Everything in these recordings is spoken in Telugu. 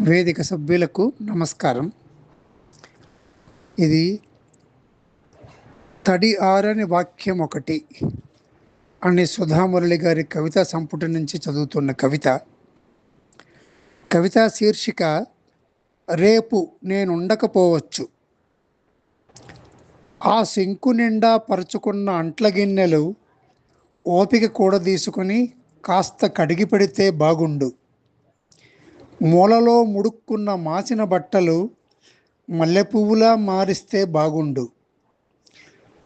వేదిక సభ్యులకు నమస్కారం. ఇది తడి ఆరని వాక్యం ఒకటి. అనే సుధామురళి గారి కవిత సంపుటి నుంచి చదువుతున్న కవిత. కవిత శీర్షిక రేపు నేను ఉండకపోవచ్చు. ఆ శంకు నిండా పరుచుకున్న అంట్ల గిన్నెలు ఓపిక కూడదీసుకుని కాస్త కడిగి పెడితే బాగుండు. మూలలో ముడుక్కున్న మాసిన బట్టలు మల్లెపువ్వులా మారిస్తే బాగుండు.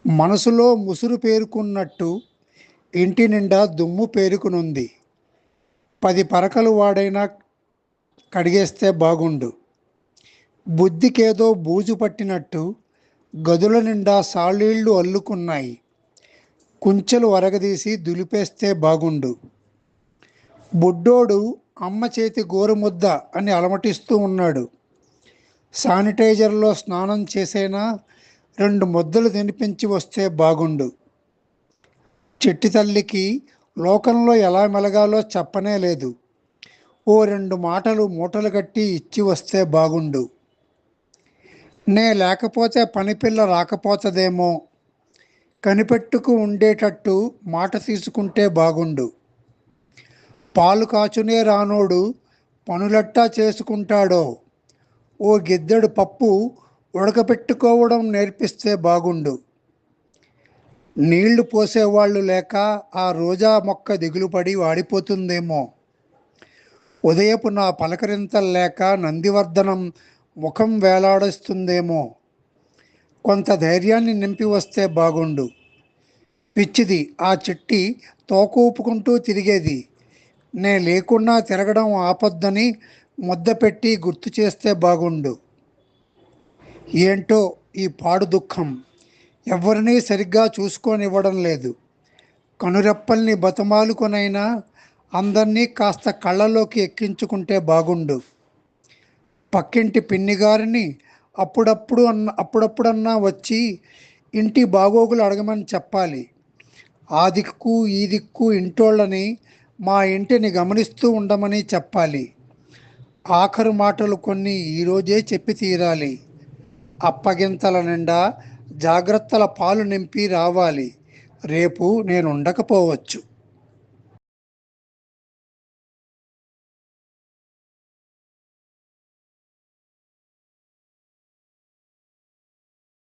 మనసులో ముసురు పేరుకున్నట్టు ఇంటి నిండా దుమ్ము పేరుకునుంది. పది పరకలు వాడైనా కడిగేస్తే బాగుండు. బుద్ధికేదో బూజు పట్టినట్టు గదుల నిండా సాళీళ్ళు అల్లుకున్నాయి. కుంచెలు వరగదీసి దులిపేస్తే బాగుండు. బుడ్డోడు అమ్మ చేతి గోరుముద్ద అని అలమటిస్తూ ఉన్నాడు. శానిటైజర్లో స్నానం చేసేనా రెండు ముద్దలు తినిపించి వస్తే బాగుండు. చెట్టి తల్లికి లోకంలో ఎలా మెలగాలో చెప్పనే లేదు. ఓ రెండు మాటలు మూటలు కట్టి ఇచ్చి వస్తే బాగుండు. నే లేకపోతే పనిపిల్ల రాకపోతదేమో. కనిపెట్టుకు ఉండేటట్టు మాట తీసుకుంటే బాగుండు. పాలు కాచునే రానోడు పనులట్టా చేసుకుంటాడో? ఓ గిద్దెడు పప్పు ఉడకపెట్టుకోవడం నేర్పిస్తే బాగుండు. నీళ్ళు పోసేవాళ్ళు లేక ఆ రోజా మొక్క దిగులుపడి వాడిపోతుందేమో? ఉదయపు నా పలకరింతలు లేక నందివర్ధనం ముఖం వేలాడేస్తుందేమో? కొంత ధైర్యాన్ని నింపి వస్తే బాగుండు. పిచ్చిది ఆ చెట్టి తోకూపుకుంటూ తిరిగేది. నే లేకుండా తిరగడం ఆపొద్దని ముద్ద పెట్టి గుర్తు చేస్తే బాగుండు. ఏంటో ఈ పాడు దుఃఖం. ఎవరినీ సరిగ్గా చూసుకొనివ్వడం లేదు. కనురెప్పల్ని బతమాలుకొనైనా అందరినీ కాస్త కళ్ళలోకి ఎక్కించుకుంటే బాగుండు. పక్కింటి పిన్నిగారిని అప్పుడప్పుడు అన్న అప్పుడప్పుడన్నా వచ్చి ఇంటి బాగోగులు అడగమని చెప్పాలి. ఆ దిక్కు ఈ దిక్కు ఇంటోళ్ళని మా ఇంటిని గమనిస్తూ ఉండమని చెప్పాలి. ఆఖరు మాటలు కొన్ని ఈరోజే చెప్పి తీరాలి. అప్పగింతల నిండా జాగ్రత్తల పాలు నింపి రావాలి. రేపు నేను ఉండకపోవచ్చు